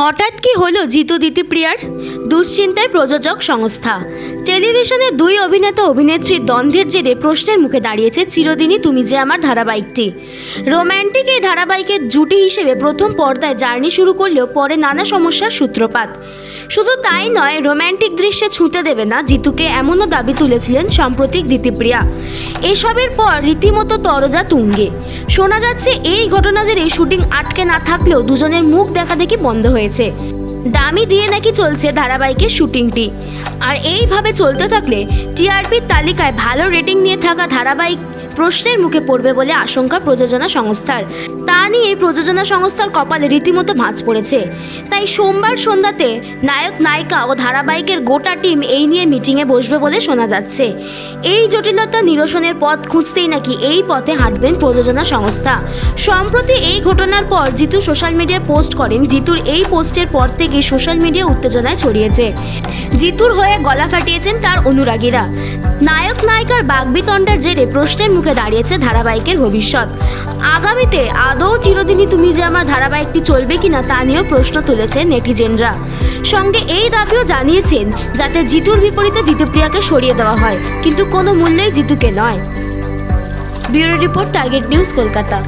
হঠাৎ কি হলো জিতু দিতিপ্রিয়ার দুশ্চিন্তায় প্রযোজক সংস্থা। টেলিভিশনে দুই অভিনেতা অভিনেত্রীর দ্বন্দ্বের জেরে প্রশ্নের মুখে দাঁড়িয়েছে চিরদিনই তুমি যে আমার ধারাবাহিকটি। রোম্যান্টিক এই ধারাবাহিকের জুটি হিসেবে প্রথম পর্দায় জার্নি শুরু করলেও পরে নানা সমস্যার সূত্রপাত। শুধু তাই নয় রোম্যান্টিক দৃশ্যে ছুঁতে দেবে না জিতুকে এমনও দাবি তুলেছিলেন সাম্প্রতিক দিতিপ্রিয়া এসবের পর রীতিমতো তরজা তুঙ্গে। শোনা যাচ্ছে, এই ঘটনা জেরে শুটিং আটকে না থাকলেও দুজনের মুখ দেখা দেখি বন্ধ হয়েছে। দামি দিয়ে নাকি চলছে ধারাবাহিকের শুটিংটি। আর এইভাবে চলতে থাকলে টিআরপির তালিকায় ভালো রেটিং নিয়ে থাকা ধারাবাহিক প্রশ্নের মুখে পড়বে বলে আশঙ্কা প্রযোজনা সংস্থার। তা নিয়ে প্রযোজনা সংস্থার কপালে রীতিমতো ভাঁজ পড়েছে। তাই সোমবার সন্ধ্যাতে নায়ক, নায়িকা ও ধারাবাহিকের গোটা টিম এই নিয়ে মিটিংয়ে বসবে বলে শোনা যাচ্ছে। এই জটিলতা নিরসনের পথ খুঁজতেই নাকি এই পথে হাঁটবেন প্রযোজনা সংস্থা। সম্প্রতি এই ঘটনার পর জিতু সোশ্যাল মিডিয়ায় পোস্ট করেন, জিতুর এই পোস্টের পর থেকে সোশ্যাল মিডিয়া উত্তেজনায় ছড়িয়েছে। জিতুর হয়ে গলা ফাটিয়েছেন তার অনুরাগীরা। নায়ক, নায়িকার বাগবিতণ্ডার জেরে প্রশ্নের মুখে দাঁড়িয়েছে ধারাবাহিকের ভবিষ্যৎ। আগামীতে আদৌ চিরদিনই তুমি যে আমার ধারাবাহিকটি চলবে কিনা তা নিয়েও প্রশ্ন তুলেছে নেটিজেনরা। সঙ্গে এই দাবিও জানিয়েছেন যাতে জিতুর বিপরীতে দ্বিতীয়প্রিয়াকে সরিয়ে দেওয়া হয়, কিন্তু কোনো মূল্যেই জিতুকে নয়। Bureau report, Target News, Kolkata.